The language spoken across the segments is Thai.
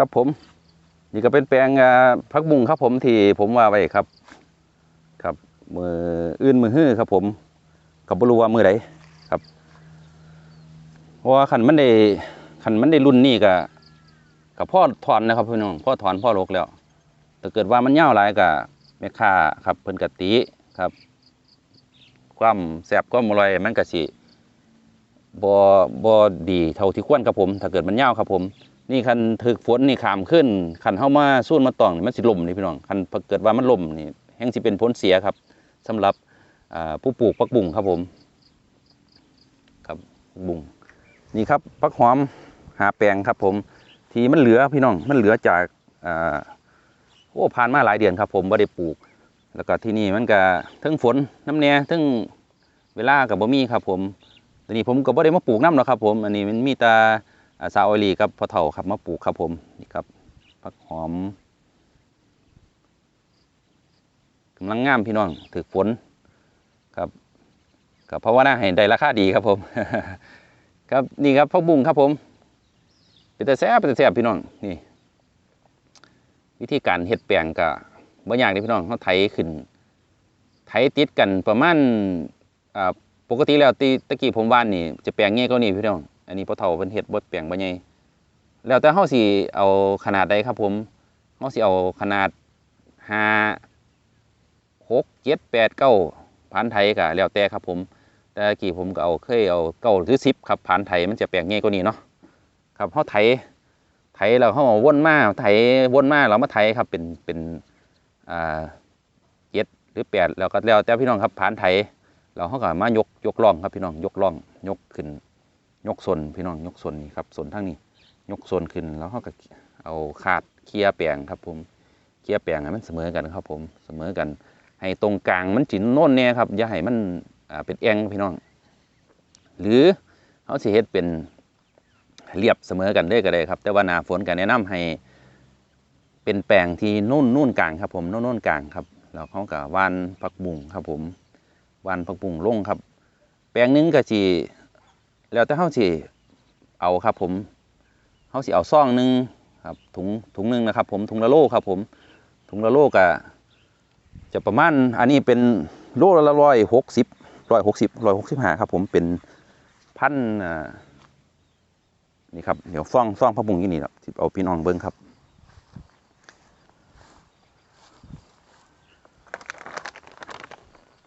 ครับผม นี่ก็เป็นแปลงพักบุ้งครับผมที่ผมว่าไว้ครับ ครับ มืออื่นมือฮื้อครับ ผมกับบรูว่ามือใดครับเพราะว่าขันมันได้ขันมันได้รุ่นนี้ก็กับพ่อถอนนะครับพี่น้องพ่อถอนพ่อลกแล้วถ้าเกิดว่ามันยาวหลายก็แม่ค้าครับเพิ่นกะติครับความแสบความอร่อยมันก็สิบ่บ่ดีเท่าที่ควรครับผม ถ้าเกิดมันยาครับผม นี่คันถึกฝนนี่ขามขึ้นคันเข้ามาสู้มาตองนี่มันสิล่มนี่พี่น้องคันเกิดว่ามันล่มนี่แห่งสิเป็นผลเสียครับสำหรับผู้ปลูกผักบุ้งครับผมครับบุ้งนี่ครับผักหอมหาแปลงครับ ผมที่มันเหลือพี่น้องมันเหลือจากอโอ้ผ่านมาหลายเดือนครับ ผมบ่ได้ปลูก แล้วก็ที่นี่มันก็ทั้งฝนน้ำแน่เทั้งเวลากับบ่มีครับ ผมทีนี้ผมก็บ่ได้มาปลูกน้ำหรอกครับ ผมอันนี้มันมีแต่ อาซาออยลีกับพอเฒ่าครับมาปลูกครับผมนี่ครับผักหอมกำลังงามพี่น้องถือฝนครับกับเพราะว่าน่าให้ได้ราคาดีครับผม ครับนี่ครับผักบุ้งครับผมเป็นแต่แซ่บเป็นแต่แซ่บพี่น้องนี่ วิธีการเฮ็ดแปลงก็บ่ยากเด้พี่น้องเขาไถขึ้น ไถติดกันประมาณอ่าปกติแล้วตีตะกี้ผมว่านนี่ จะแปลงใหญ่กว่านี้พี่น้อง อันนี้พอเฒ่าเพิ่นเฮ็ดบ่แปลงบ่ใหญ่แล้วแต่เฮาสิเอาขนาดใดครับผมเฮาสิเอาขนาด5 6 7 8 9ผ่านไถก็แล้วแต่ครับผมแต่กี้ผมก็เอาเคยเอาเก้าหรือ10ครับผ่านไถมันจะแปลงใหญ่กว่านี้เนาะครับเฮาไถไถแล้วเขาเอาวนมาไถวนมาเรามาไถครับเป็นเป็นอ่าเจ็ดหรือแปดแล้วก็แล้วแต่พี่น้องครับผ่านไถเราเขาก็มายกยกล่องครับพี่น้องยกล่องยกขึ้น ยกส่วนพี่น้องยกส่วนนี่ครับส่วนทั้งนี้ยกส่วนขึ้นแล้วเขาก็เอาคาดเคลียแปลงครับผมเคลียแปลงให้มันเสมอกันครับผมเสมอกัน ให้ตรงกลางมันจินโน่นเนี่ยครับอย่าให้มันเป็นแองพี่น้อง หรือเขาสิเฮ็ดเป็นเรียบเสมอกันได้ก็ได้ครับ แต่ว่านาฝนก็แนะนำให้เป็นแปลงที่นุ่นนุ่นกลางครับผมนุ่นนุ่นกลางครับแล้วเขาก็ว่านผักบุ้งครับผมวานผักบุ้งลงครับ แปลงหนึงก็สิ แล้วแต่เขาสิเอาครับผมเขาสิเอาซองหนึ่งครับถุงถุงหนึ่งนะครับ ผมถุงละโลครับ ผมถุงละโลก็จะประมาณอันนี้เป็นโลละร้อยหกสิบร้อยหกสิบร้อยหกสิบห้าครับ ผมเป็นพันนี่ครับเดี๋ยวฟ้องฟ้องพระบุงยี่นี่ครับเอาพี่น้องเบิ้งครับ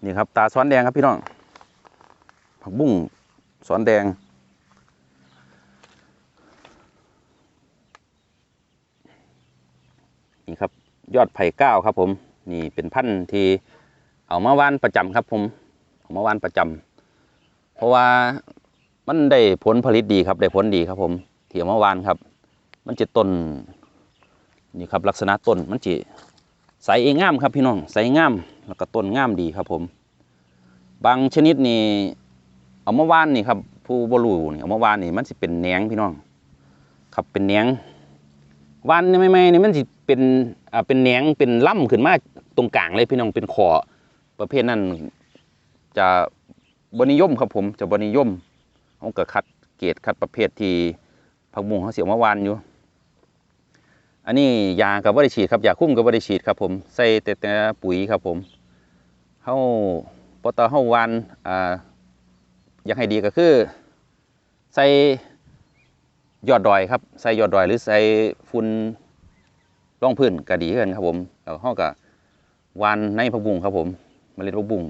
นี่ครับตาซ้อนแดงครับพี่น้องผักบุ้ง ซ้อนแดง นี่ครับยอดไผ่ก้าวครับผม นี่เป็นพันธุ์ที่เอามาว่านประจำครับผมเอามาว่านประจำเพราะว่ามันได้ผลผลิตดีครับได้ผลดีครับผมเที่ยวเมื่อวานครับ มันจะต้นนี่ครับลักษณะต้นมันจะใสเองงามครับพี่น้องใสงามแล้วก็ต้นงามดีครับผม บางชนิดนี่ เอามาวานนี่ครับ ผู้บรูนี่เอามาวานนี่มันสิเป็นแหนงพี่น้อง ครับเป็นแหนงวานนี่ไม่ไม่นี่มันสิเป็นอ่าเป็นแหนงเป็นล่ำขึ้นมาตรงกลางเลยพี่น้องเป็นขอประเภทนั้นจะบนิยมครับผมจะบนิยมเขาก็คัดเกรดคัดประเภทที่ผักบุ้งเขาเสียวเมื่อวานอยู่ อันนี้ยากับว่าได้ฉีดครับยาคุ้มกับว่าได้ฉีดครับผมใส่แต่แต่ปุ๋ยครับผมเขาพอตอเขาวานอ่า อยากให้ดีก็คือ ใส่ยอดดอยครับใส่ยอดดอยหรือใส่ฝุ่นร่องพื้นก็ดีเกินครับผมแล้วเขาก็หวานในผักบุ้งครับผมเมล็ดผักบุ้ง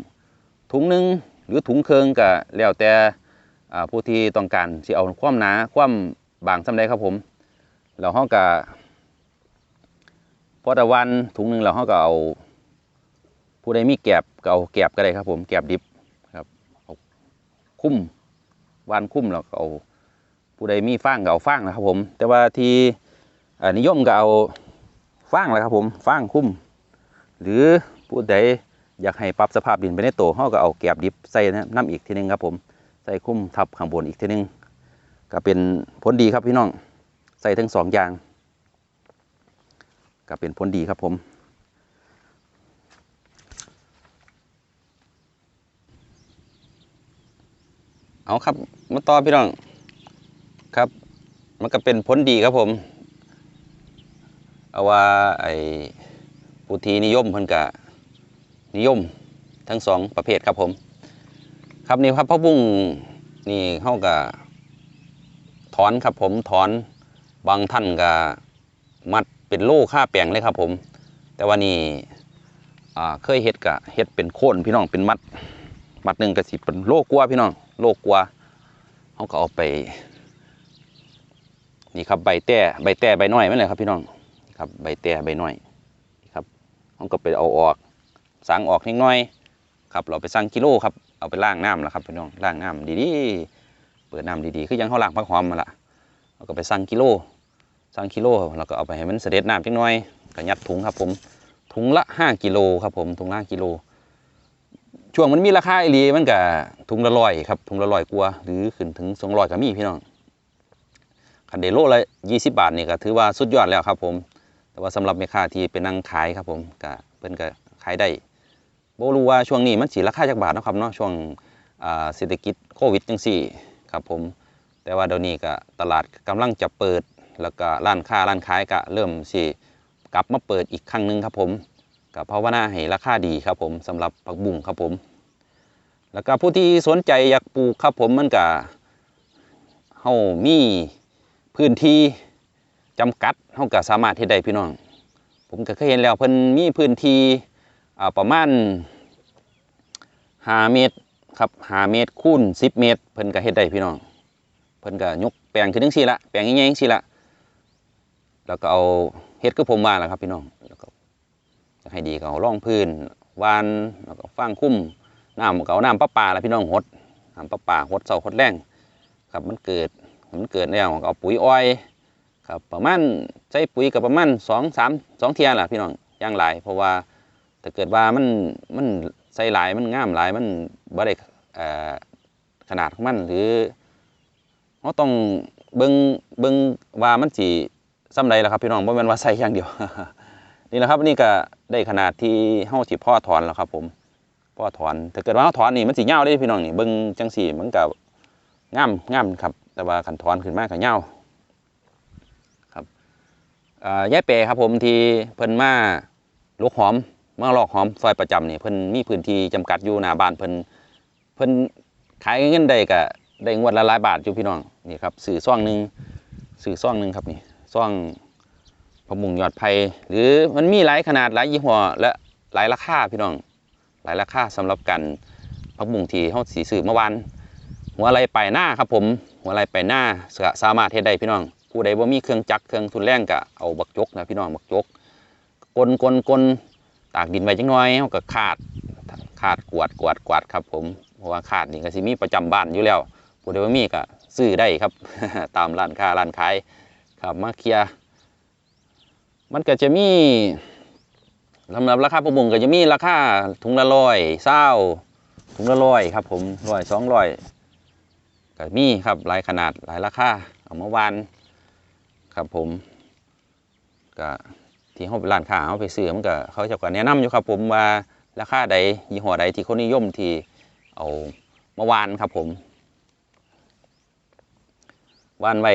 ถุงหนึ่งหรือถุงเคืองก็แล้วแต่อ่าผู้ที่ต้องการสิเอาความหนาความบางสำใดครับผมแล้วเราก็พอตะวันถุงหนึ่งเราก็เอาผู้ใดมีแกบก็เอาแกบก็ได้ครับผมแกบดิบ คุ้มวานคุ้มแล้วก็เอาผู้ใดมีฟางก็เอาฟางนะครับ ผม แต่ว่าที่นิยมก็เอาฟางแหละครับ ผมฟางคุ้มหรือผู้ใดอยากให้ปรับสภาพดินไปในโตเขาก็เอาแกบดิบใส่น้ำอีกทีหนึงครับ ผมใส่คุ้มทับข้างบนอีกทีหนึงก็เป็นผลดีครับพี่น้องใส่ทั้งสองอย่างก็เป็นผลดีครับผม เอาครับ มาต่อพี่น้องครับ มันก็เป็นผลดีครับผม เอาว่าไอ้ผู้ที่นิยมเพิ่นก็นิยมทั้งสองประเภทครับผม ครับนี่ครับผักบุ้งนี่เฮาก็ถอนครับผมถอนบางท่านก็มัดเป็นโล่ค่าแปลงเลยครับผม แต่ว่านี่เคยเฮ็ดก็เฮ็ดเป็นโค่นพี่น้องเป็นมัด มัดหนึ่งก็สิเป็นโลกลัวพี่น้อง โลกลัวาเขาก็เอาไป นี่ครับใบแต้ใบแต้ใบน้อยไม่เลยครับพี่น้องครับใบแต้ใบน้อยครับเขาก็ไปเอาออกสางออกนิดหน้อยครับเราไปสั่งกิโลครับเอาไปล้างน้ำแล้วครับพี่น้องล้างน้ำดีๆเปิดน้ำดีๆคือยังเขาล้างผักหอมมาละเราก็ไปสั่งกิโลสั่งกิโลแล้วก็เอาไปให้มันเสด็จน้ำจักหน้อยก็ยัดถุงครับผมถุงละห้ากิโลครับผมถุงละกิโล ช่วงมันมีราคาอีหลีมันก็ถุงละร้อยครับถุงละร้อยกว่าหรือขึ้นถึงสองร้อยก็มีพี่น้องคันเดโลละยี่สิบบาทนี่ก็ถือว่าสุดยอดแล้วครับผม แต่ว่าสำหรับแม่ค้าที่เป็นนั่งขายครับผมก็เพิ่นก็ขายได้บ่รู้ว่าช่วงนี้มันสิราคาจักบาทนะครับเนาะช่วงอ่าเศรษฐกิจโควิดจังซี่ครับผม แต่ว่าเดี๋ยวนี้ก็ตลาดกำลังจะเปิดแล้วก็ร้านค้าร้านขายก็เริ่มสิกลับมาเปิดอีกครั้งหนึ่งครับผม กับภาวนาให้ราคาดีครับผมสำหรับผักบุ้งครับผม แล้วก็ผู้ที่สนใจอยากปลูกครับผมมันก็เฮามีพื้นที่จำกัดเฮาก็สามารถเฮ็ดได้พี่น้อง ผมก็เคยเห็นแล้วเพิ่นมีพื้นที่ประมาณ5เมตรครับ5เมตรคูณ10เมตร เพิ่นก็เฮ็ดได้พี่น้อง เพิ่นก็ยกแปลงขึ้นจังซี่ละแปลงใหญ่ๆจังซี่ละแล้วก็เอาเฮ็ดคือผมว่าล่ะครับพี่น้องแล้วก็ ให้ดีก็เอาร่องพื้นวานแล้วก็ฟางคุ้มน้ำก็เอาน้ำประปาแล้วพี่น้องหดน้ำประปาหดเสาหดแรงครับมันเกิดมันเกิดแล้วเอาปุ๋ยอ้อยครับประมาณใช้ปุ๋ยกับประมาณสองสามสองเทียแหละพี่น้องย่างหลายเพราะว่าถ้าเกิดว่ามันมันใส่หลายมันงามหลายมันบ่ได้เอ่อขนาดของมันหรือเราต้องเบิ่งเบิ่งว่ามันสิซ้ำใดล่ะครับพี่น้องบ่แม่นว่าใส่อย่างเดียว นี่แหละครับนี่ก็ได้ขนาดที่เฮาสิพ่อถอนแล้วครับ ผมพ่อถอนถ้าเกิดว่าเฮาถอนนี่มันสิยาได้พี่น้องนี่เบิ่งจังสี่มันก็งามงามครับ แต่ว่าคันถอนขึ้นมาก็ยาครับอ่ายายเปครับผมที่เพิ่นมาลูกหอมมาลอกหอมซอยประจำนี่เพิ่นมีพื้นที่จำกัดอยู่หน้าบ้านเพิ่นเพิ่นขายเงินได้ก็ได้งวดละหลายบาทอยู่พี่น้องนี่ครับสื่อซ่องหนึ่งสื่อซ่องหนึ่งครับนี่ซ่อง ผักบุ้งยอดไผ่หรือมันมีหลายขนาดหลายยี่ห้อและหลายราคาพี่น้อง หลายราคาสำหรับกันผักบุ้งที่เฮาสีซื้อเมื่อวานหัวไหลไปหน้าครับผมหัวไหลไปหน้าก็สามารถเฮ็ดได้พี่น้องผู้ใดบ่มีเครื่องจักรเครื่องทุนแรงก็เอาบักจกนะพี่น้องบักจกกลกลกลตากดินไว้จังน้อยเฮาก็ขาดขาดกวาดกวาดกวาดครับผมเพราะว่าขาดนี่ก็สิมีประจำบ้านอยู่แล้วผู้ใดบ่มีก็ซื้อได้ครับ ตามร้านค้าร้านขายครับมาเคลียร์ มันก็จะมีสำหรับราคาประมงก็จะมีราคาถุงละร้อยเศร้าถุงละร้อยครับ ผมร้อยสองร้อยก็มีครับหลายขนาดหลายราคาเอามาวานครับผมก็ที่เขาไปร้านค้าเขาไปซื้อมันก็เขาจะก็แนะนำอยู่ครับ ผมว่าราคาใดยี่ห้อใดที่คนนิยมที่เอามาวานครับ ผมวานไว้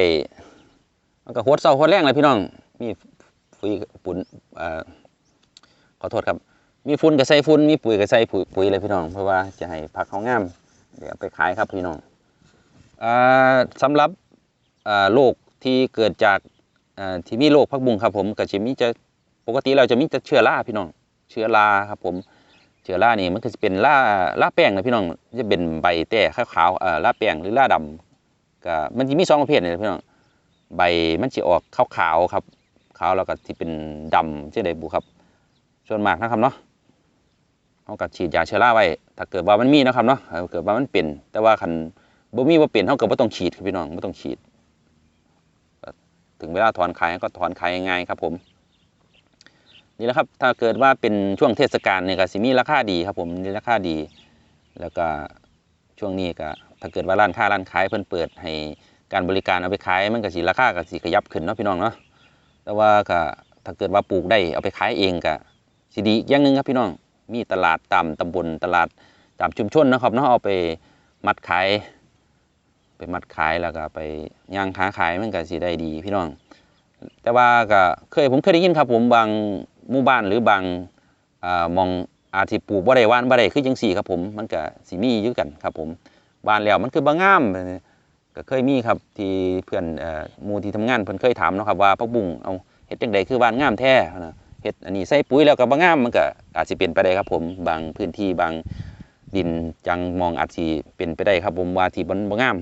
มันก็โหดเศร้าโหดแรงเลยพี่น้องมี ปุ๋ยปุ่นขอโทษครับ มีฝุ่นก็ใส่ฝุ่นมีปุ๋ยก็ใส่ปุ๋ยปุ๋ยเลยพี่น้อง เพราะว่าจะให้ผักเขางาม เดี๋ยวไปขายครับพี่น้องอ่าสำหรับโรคที่เกิดจากที่มีโรคพักบุ้งครับผมก็จะมีจะปกติเราจะมีแต่เชื้อราพี่น้อง เชื้อราครับผมเชื้อรานี่มันก็จะเป็นราราแป้งนะพี่น้องจะเป็นใบแต่ขาวๆราแป้งหรือราดำก็มันจะมีสองประเภทนี่แหละพี่น้องใบมันจะออกขาวๆครับ ขาวแล้วก็ที่เป็นดำเช่นใดบุครับส่วนมากนะครับเนาะเขาก็ฉีดยาเชื้อราไว้ ถ้าเกิดว่ามันมีนะครับเนาะถ้าเกิดว่ามันเป็น แต่ว่าคันบ่มีว่าเป็นเขาเกิดว่าต้องฉีดครับพี่น้องไม่ต้องฉีด ถึงเวลาถอนขายก็ถอนขายง่ายครับผมนี่แหละครับ ถ้าเกิดว่าเป็นช่วงเทศกาลเนี่ยก็สิมีราคาดีครับผมมีราคาดี แล้วก็ช่วงนี้ก็ถ้าเกิดว่าร้านค้าร้านขายเพิ่นเปิดให้การบริการเอาไปขายมันก็สิราคาก็สิขยับขึ้นเนาะพี่น้องเนาะ แต่ว่าก็ถ้าเกิดว่าปลูกได้เอาไปขายเองก็สิดีอีกอย่างหนึ่งครับพี่น้องมีตลาดตามตำบลตลาดตามชุมชนนะครับเนาะเอาไปมัดขายไปมัดขายแล้วก็ไปย่างค้าขายมันก็สิได้ดีพี่น้อง แต่ว่าก็เคยผมเคยได้ยินครับผมบางหมู่บ้านหรือบางอ่ามองอาจสิปลูกบ่ได้ว่านบ่ได้คือจังซี่ครับผมมันก็สิมีอยู่กันครับผมหว่านแล้วมันคือบ่งาม ก็เคยมีครับที่เพื่อนมูที่ทำงานเพิ่นเคยถามเนาะครับว่าผักบุ้งเอาเฮ็ดจังไดคือหว่านงามแท้นะเฮ็ดอันนี้ใส่ปุ๋ยแล้วก็บ่งามมันก็อาจสิเป็นไปได้ครับผมบางพื้นที่บางดินจังมองอาจสิเป็นไปได้ครับผมว่าที่มันบ่งาม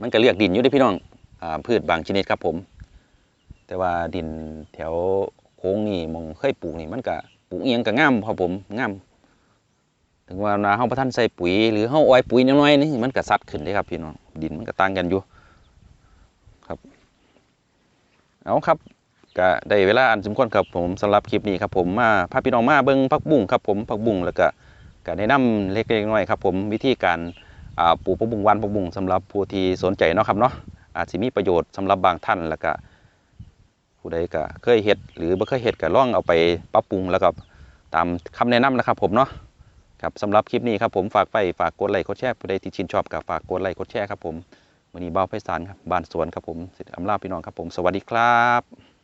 มันก็เลือกดินอยู่เด้พี่น้องอ่าพืชบางชนิดครับผม แต่ว่าดินแถวโค้งนี่มองเคยปลูกนี่มันก็ปลูกเอียงก็งามครับผมงาม ถึงว่านาเฮาบ่ทันใส่ปุ๋ยหรือเฮาอ้อยปุ๋ยน้อยๆนี่มันก็สัดขึ้นเด้ครับพี่น้องดินมันก็ต่างกันอยู่ครับเอาครับก็ได้เวลาอันสมควรครับผมสำหรับคลิปนี้ครับผมมาพาพี่น้องมาเบิ่งผักบุ้งครับผมผักบุ้งแล้วก็ก็แนะนำเล็กๆน้อยๆครับผมวิธีการปลูกผักบุ้งวานผักบุ้งสำหรับผู้ที่สนใจเนาะครับเนาะอาจสิมีประโยชน์สำหรับบางท่านแล้วก็ผู้ใดก็เคยเฮ็ดหรือบ่เคยเฮ็ดก็ลองเอาไปปรับปรุงแล้วก็ตามคำแนะนำนะครับผมเนาะ ครับสำหรับคลิปนี้ครับผมฝากไปฝากกดไลค์กดแชร์ผู้ใดที่ชื่นชอบก็ฝากกดไลค์กดแชร์ครับผมวันนี้บ้าไพศาลครับบ้านสวนครับผมสิทธิ์อำลาพี่น้องครับผมสวัสดีครับ